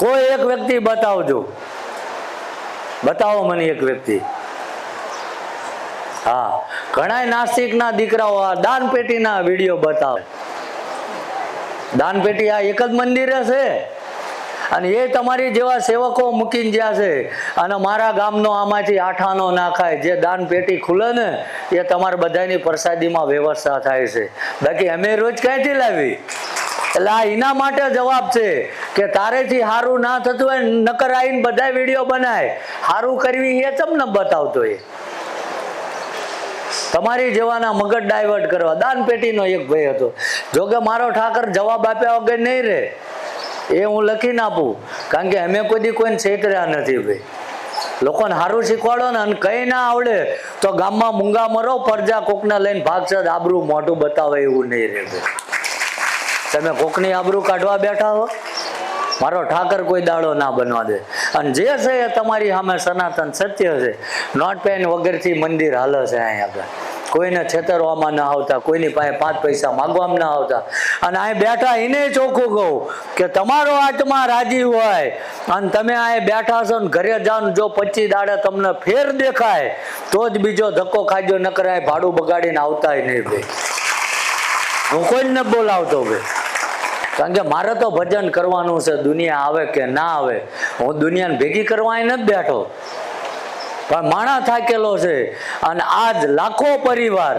કોઈ એક વ્યક્તિ બતાવજો. બતાવો મને એક વ્યક્તિ. હા ઘણા નાસ્તિકના દીકરાઓ આ દાન પેટીના વીડિયો બતાવે. દાન પેટી આ એક જ મંદિરે છે. અને એ તમારી જેવા સેવકો મૂકીને જ્યાં છે. અને મારા ગામનો આમાંથી આઠાનો નાખાય. જે દાન પેટી ખુલે ને, એ તમારા બધાની પ્રસાદીમાં વ્યવસ્થા થાય છે. બાકી અમે રોજ ક્યાંથી લાવી? એટલે આ એના માટે જવાબ છે. કે તારેથી સારું ના થતું હોય નકર આવીને બધા વીડિયો બનાય. સારું કરવી એ તમને બતાવતો એ? તમારી જેવાના મગજ ડાયવર્ટ કરવા. દાન પેટીનો એક ભાઈ હતો. જોકે મારો ઠાકર જવાબ આપ્યા વગર નહીં રહે. એ હું લખીને આપું. કારણ કે અમે કોઈ કોઈને છેતર્યા નથી ભાઈ. લોકોને સારું શીખવાડો ને અને કઈ ના આવડે તો ગામમાં મૂંગા મરો, પરજા કોકને લઈને ભાગશે, આબરું મોઢું બતાવે એવું નહીં રહે તમે કોકની આબરૂ કાઢવા બેઠા હો? મારો ઠાકર કોઈ દાડો ના બનવા દે. અને જે છે એ તમારી સામે સનાતન સત્ય છે. નોટ પેન વગરથી મંદિર હાલે છે અહીંયા આગળ. કોઈને છેતરવામાં ના આવતા, કોઈની પાસે પાંચ પૈસા માગવામાં ના આવતા. અને અહીં બેઠા એને ચોખ્ખું કહું કે તમારો આત્મા રાજી હોય. અને તમે અહીં બેઠા છો ને ઘરે જાઓ જો પચી દાડે તમને ફેર દેખાય, તો જ બીજો ધક્કો ખાજો ન કરાય ભાડું બગાડીને આવતાય નહીં ભાઈ. હું કોઈને બોલાવતો ભાઈ. કારણ કે મારે તો ભજન કરવાનું છે, દુનિયા આવે કે ના આવે? હું દુનિયાને ભેગી કરવા નથી બેઠો. પણ માણા થાકેલો છે અને આજ લાખો પરિવાર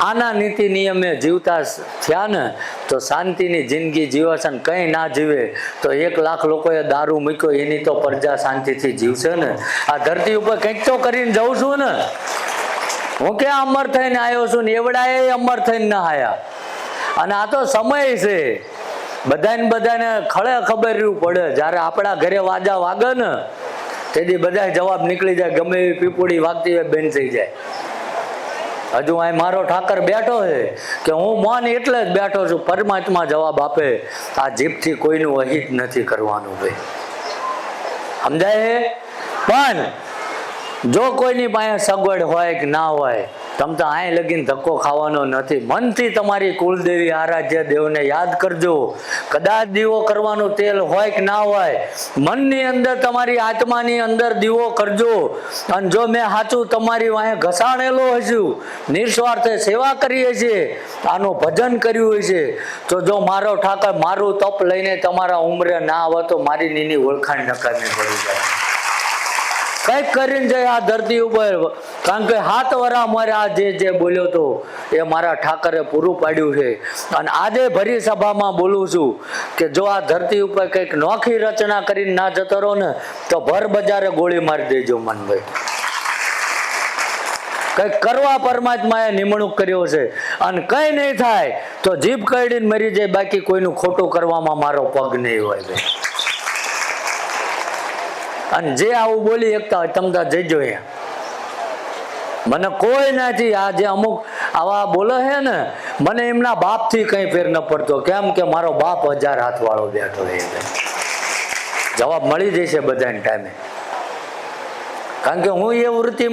આના નીતિ નિયમે જીવતા થયા ને, તો શાંતિની જિંદગી જીવે છે ને કંઈ ના જીવે, તો એક લાખ લોકોએ દારૂ મૂક્યો, એની તો પ્રજા શાંતિથી જીવશે ને. આ ધરતી ઉપર કંઈક તો કરીને જઉં છું ને. હું ક્યાં અમર થઈને આવ્યો છું ને? એવડાએ અમર થઈને ના આવ્યા. અને આ તો સમય છે. બધાને બધાને ખળે ખબર રહ્યું પડે. જ્યારે આપણા ઘરે વાજા વાગે ને, તેથી બધા જવાબ નીકળી જાય. ગમે એવી પીપુડી વાગતી હોય બેન થઈ જાય. હજુ અહીં મારો ઠાકર બેઠો છે કે હું મન એટલે જ બેઠો છું. પરમાત્મા જવાબ આપે. આ જીભથી કોઈનું અહિત નથી કરવાનું ભાઈ. સમજાય? પણ જો કોઈની પાસે સગવડ હોય કે ના હોય તમ તો આય લગીને ધક્કો ખાવાનો નથી. મનથી તમારી કુલદેવી આરાધ્ય દેવને યાદ કરજો. કદાચ દીવો કરવાનું તેલ હોય કે ના હોય, મનની અંદર તમારી આત્માની અંદર દીવો કરજો. અને જો મેં સાચું તમારી વાંહે ઘસાણેલો હશું નિસ્વાર્થે સેવા કરીએ છીએ, આનું ભજન કર્યું હોય છે. તો જો મારો ઠાકર મારું તપ લઈને તમારા ઉંમરે ના આવે તો મારી નીની ઓળખાણ નકામી પડી જાય. કંઈક કરીને જાય આ ધરતી ઉપર. કારણ કે હાથ વરા મારે જે જે બોલ્યો તો, એ મારા ઠાકરે પૂરું પાડ્યું છે. અને આજે ભરી સભામાં બોલું છું કે જો આ ધરતી ઉપર કંઈક નોખી રચના કરીને ના જતો રહો ને, તો ભર બજારે ગોળી મારી દેજો મનભાઈ. કંઈક કરવા પરમાત્માએ નિમણૂક કર્યો છે. અને કંઈ નહીં થાય, તો જીભ કાઢીને મરી જાય, બાકી કોઈનું ખોટું કરવામાં મારો પગ નહીં હોય ભાઈ. અને જે આવું બોલી એકતા હોય, તમતા જઈજો અહીંયા. મને કોઈ નથી. આ જે અમુક આવા બોલે છે ને, મને એમના બાપથી કઈ ફેર ન પડતો. કેમ કે મારો બાપ હજાર હાથ વાળો બેઠો છે. જવાબ મળી જશે બધાને ટાઈમે. કારણ કે હું એ વૃત્તિ